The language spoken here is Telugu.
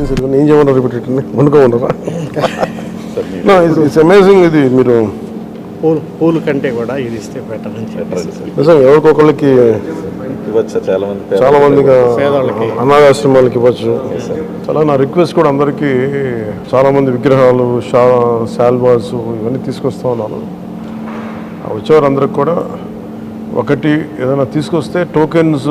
ఏం సార్ ఇవన్నీ ఏం చేయమన్నారు రిపీటెడ్ని వండుకోమన్నారా ఇట్స్ అమేజింగ్ ఇది మీరు. పూలు పూలు కంటే కూడా ఇది ఇస్తే బెటర్ అని నిజంగా ఎవరికొకళ్ళకి ఇవ్వచ్చు చాలా మంది చాలా మందిగా పేదవాళ్ళకి. అనాథాశ్రమాలకి ఇవ్వచ్చు. చాలా నా రిక్వెస్ట్ కూడా అందరికీ చాలా మంది విగ్రహాలు షా శాల్వాస్ ఇవన్నీ తీసుకొస్తా ఉన్నాను. ఆ వచ్చేవారందరికి కూడా ఒకటి ఏదైనా తీసుకొస్తే టోకెన్స్